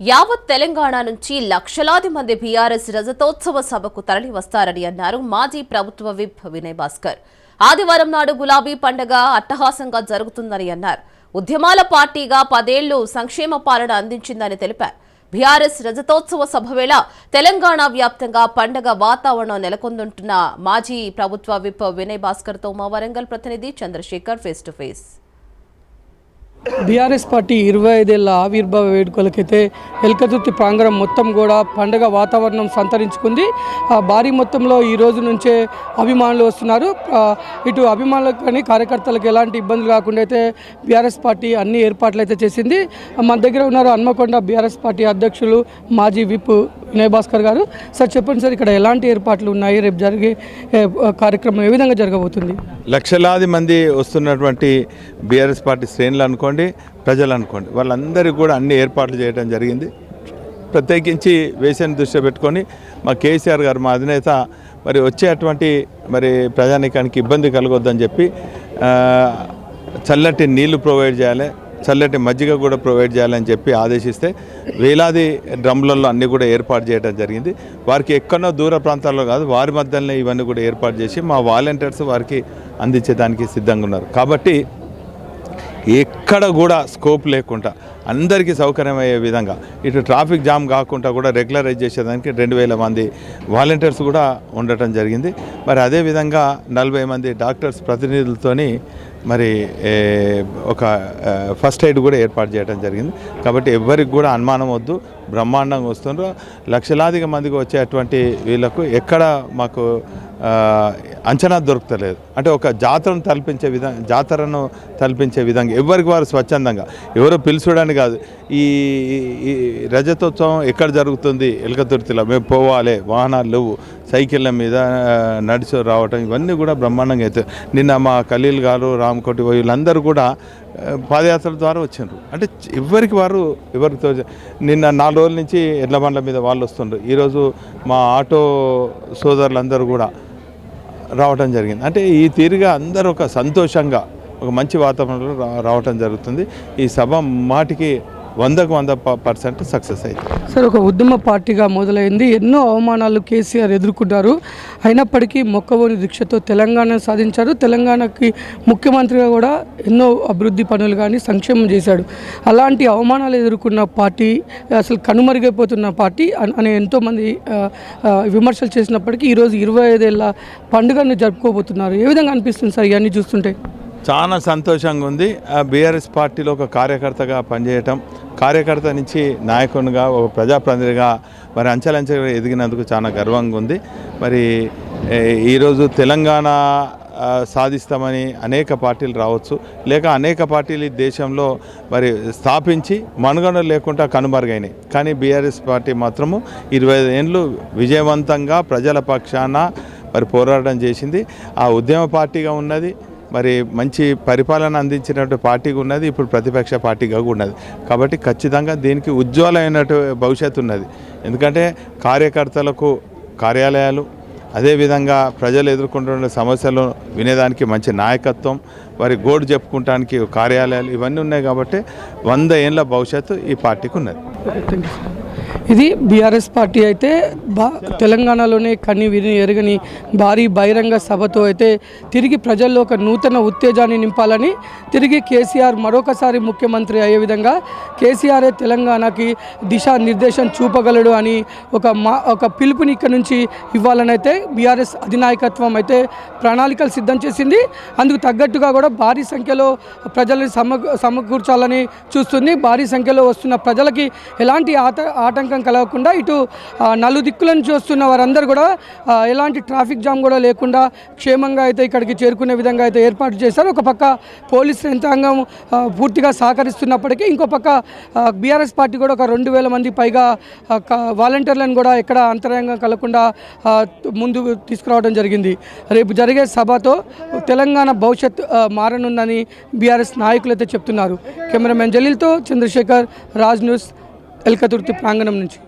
యావత్ తెలంగాణ నుంచి లక్షలాది మంది బీఆర్ఎస్ రజతోత్సవ సభకు తరలి వస్తారని అన్నారు మాజీ ప్రభుత్వ విప్ వినయ్ భాస్కర్ ఆదివారం నాడు గులాబీ పండగ అట్టహాసంగా జరుగుతుందని అన్నారు. ఉద్యమాల పార్టీగా పదేళ్ళు సంక్షేమ పాలన అందించిందని తెలిపారు. బీఆర్ఎస్ రజతోత్సవ సభ వేళ తెలంగాణ వ్యాప్తంగా పండగ వాతావరణం నెలకొందుంటున్న మాజీ ప్రభుత్వ విప్ వినయ్ భాస్కర్తో మా వరంగల్ ప్రతినిధి Chandrashekar face to face BRS party ఇరవై ఐదేళ్ళ ఆవిర్భావ వేడుకలకైతే ఎల్కతుర్తి ప్రాంగణం మొత్తం కూడా పండగ వాతావరణం సంతరించుకుంది. ఆ భారీ మొత్తంలో ఈ రోజు నుంచే అభిమానులు వస్తున్నారు. ఇటు అభిమానులకు కానీ కార్యకర్తలకు ఎలాంటి ఇబ్బందులు కాకుండా అయితే బీఆర్ఎస్ పార్టీ అన్ని ఏర్పాట్లు అయితే చేసింది. మన దగ్గర ఉన్నారు హన్మకొండ బీఆర్ఎస్ పార్టీ అధ్యక్షులు మాజీ విప్ వినయ్ భాస్కర్ గారు. సార్ చెప్పండి సార్ ఇక్కడ ఎలాంటి ఏర్పాట్లు ఉన్నాయి? రేపు జరిగే కార్యక్రమం ఏ విధంగా జరగబోతుంది? లక్షలాది మంది వస్తున్నటువంటి బీఆర్ఎస్ పార్టీ శ్రేణులు అనుకోండి ప్రజలు అనుకోండి వాళ్ళందరికీ కూడా అన్ని ఏర్పాట్లు చేయడం జరిగింది. ప్రత్యేకించి వేసాన్ని దృష్టిలో పెట్టుకొని మా కేసీఆర్ గారు మా అధినేత మరి వచ్చేటువంటి మరి ప్రజానీకానికి ఇబ్బంది కలగొద్దని చెప్పి చల్లటి నీళ్ళు ప్రొవైడ్ చేయాలి చల్లటి మజ్జిగ కూడా ప్రొవైడ్ చేయాలని చెప్పి ఆదేశిస్తే వేలాది డ్రమ్లలో అన్నీ కూడా ఏర్పాటు చేయడం జరిగింది. వారికి ఎక్కడో దూర ప్రాంతాల్లో కాదు వారి మధ్యలోనే ఇవన్నీ కూడా ఏర్పాటు చేసి మా వాలంటీర్స్ వారికి అందించేదానికి సిద్ధంగా ఉన్నారు. కాబట్టి ఎక్కడ కూడా స్కోప్ లేకుండా అందరికీ సౌకర్యమయ్యే విధంగా. ఇటు ట్రాఫిక్ జామ్ కాకుండా కూడా రెగ్యులరైజ్ చేసేదానికి రెండు వేల మంది వాలంటీర్స్ కూడా ఉండటం జరిగింది. మరి అదేవిధంగా నలభై మంది డాక్టర్స్ ప్రతినిధులతోని మరి ఒక ఫస్ట్ ఎయిడ్ కూడా ఏర్పాటు చేయడం జరిగింది. కాబట్టి ఎవరికి కూడా అనుమానం వద్దు బ్రహ్మాండంగా వస్తుండ్రు. లక్షలాదిగా మందికి వచ్చేటువంటి వీళ్ళకు ఎక్కడ మాకు అంచనా దొరుకుతలేదు. అంటే ఒక జాతరను తలపించే విధంగా జాతరను తలపించే విధంగా ఎవరికి వారు స్వచ్ఛందంగా ఎవరో పిలుచుడని కాదు. ఈ రజతోత్సవం ఎక్కడ జరుగుతుంది? ఎలకతుర్తిలో. మేము పోవాలి వాహనాలు లేవు సైకిళ్ళ మీద నడిచి రావటం ఇవన్నీ కూడా బ్రహ్మాండంగా అవుతాయి నిన్న మా ఖలీల్ గారు రామకోటి వీళ్ళందరూ కూడా పాదయాత్ర పాదయాత్రల ద్వారా వచ్చిండ్రు. అంటే ఎవరికి వారు ఎవరితో నిన్న నాలుగు రోజుల నుంచి ఎడ్ల బండ్ల మీద వాళ్ళు వస్తుండ్రు. ఈరోజు మా ఆటో సోదరులందరూ కూడా రావటం జరిగింది. అంటే ఈ తీరుగా అందరూ ఒక సంతోషంగా ఒక మంచి వాతావరణంలో రావటం జరుగుతుంది. ఈ సభ మాటికి వందకు వంద పర్సెంట్ సక్సెస్ అయింది. సార్ ఒక ఉద్యమ పార్టీగా మొదలైంది. ఎన్నో అవమానాలు కేసీఆర్ ఎదుర్కొన్నారు అయినప్పటికీ మొక్కవోని దీక్షతో తెలంగాణ సాధించారు. తెలంగాణకి ముఖ్యమంత్రిగా కూడా ఎన్నో అభివృద్ధి పనులు కానీ సంక్షేమం చేశాడు. అలాంటి అవమానాలు ఎదుర్కొన్న పార్టీ అసలు కనుమరుగైపోతున్న పార్టీ అన్- అని ఎంతోమంది విమర్శలు చేసినప్పటికీ ఈరోజు ఇరవై ఐదేళ్ళ పండుగను జరుపుకోబోతున్నారు. ఏ విధంగా అనిపిస్తుంది సార్ ఇవన్నీ చూస్తుంటే? చాలా సంతోషంగా ఉంది. ఆ బీఆర్ఎస్ పార్టీలో ఒక కార్యకర్తగా పనిచేయటం కార్యకర్త నుంచి నాయకునిగా ఒక ప్రజాప్రతినిధిగా మరి అంచెలంచెలుగా ఎదిగినందుకు చాలా గర్వంగా ఉంది. మరి ఈరోజు తెలంగాణ సాధిస్తామని అనేక పార్టీలు రావచ్చు. లేక అనేక పార్టీలు ఈ దేశంలో మరి స్థాపించి మనుగడ లేకుండా కనుమరుగైనాయి. కానీ బీఆర్ఎస్ పార్టీ మాత్రము ఇరవై ఐదు ఏళ్ళు విజయవంతంగా ప్రజల పక్షాన మరి పోరాటం చేసింది. ఆ ఉద్యమ పార్టీగా ఉన్నది. మరి మంచి పరిపాలన అందించినటువంటి పార్టీగా ఉన్నది ఇప్పుడు ప్రతిపక్ష పార్టీగా ఉన్నది. కాబట్టి ఖచ్చితంగా దీనికి ఉజ్వలమైనటు భవిష్యత్తు ఉన్నది. ఎందుకంటే కార్యకర్తలకు కార్యాలయాలు అదేవిధంగా ప్రజలు ఎదుర్కొంటున్న సమస్యలు వినేదానికి మంచి నాయకత్వం వారి గోడు చెప్పుకుంటానికి కార్యాలయాలు ఇవన్నీ ఉన్నాయి కాబట్టి వంద ఏళ్ళ భవిష్యత్తు ఈ పార్టీకి ఉన్నది. థ్యాంక్ యూ ఇది బీఆర్ఎస్ పార్టీ అయితే బా తెలంగాణలోనే కని విని ఎరగని భారీ బహిరంగ సభతో అయితే తిరిగి ప్రజల్లో ఒక నూతన ఉత్తేజాన్ని నింపాలని తిరిగి కేసీఆర్ మరొకసారి ముఖ్యమంత్రి అయ్యే విధంగా కేసీఆరే తెలంగాణకి దిశానిర్దేశం చూపగలడు అని ఒక మా ఒక పిలుపుని ఇక్కడ నుంచి ఇవ్వాలని అయితే బీఆర్ఎస్ అధినాయకత్వం అయితే ప్రణాళికలు సిద్ధం చేసింది. అందుకు తగ్గట్టుగా కూడా భారీ సంఖ్యలో ప్రజల్ని సమ సమకూర్చాలని చూస్తుంది. భారీ సంఖ్యలో వస్తున్న ప్రజలకి ఎలాంటి ఆట ఆటంకం కలగకుండా ఇటు నలు దిక్కులను చూస్తున్న వారందరూ కూడా ఎలాంటి ట్రాఫిక్ జామ్ కూడా లేకుండా క్షేమంగా అయితే ఇక్కడికి చేరుకునే విధంగా అయితే ఏర్పాటు చేశారు. ఒక పక్క పోలీస్ యంత్రాంగం పూర్తిగా సహకరిస్తున్నప్పటికీ ఇంకో పక్క బీఆర్ఎస్ పార్టీ కూడా ఒక రెండు వేల మంది పైగా క- వాలంటీర్లను కూడా ఎక్కడ అంతరాయంగా కలగకుండా ముందు తీసుకురావడం జరిగింది. రేపు జరిగే సభతో తెలంగాణ భవిష్యత్ మారనుందని బీఆర్ఎస్ నాయకులు అయితే చెప్తున్నారు. కెమెరామెన్ జలీల్తో చంద్రశేఖర్ రాజ్ న్యూస్ ఎల్కతుర్తి ప్రాంగణం నుంచి.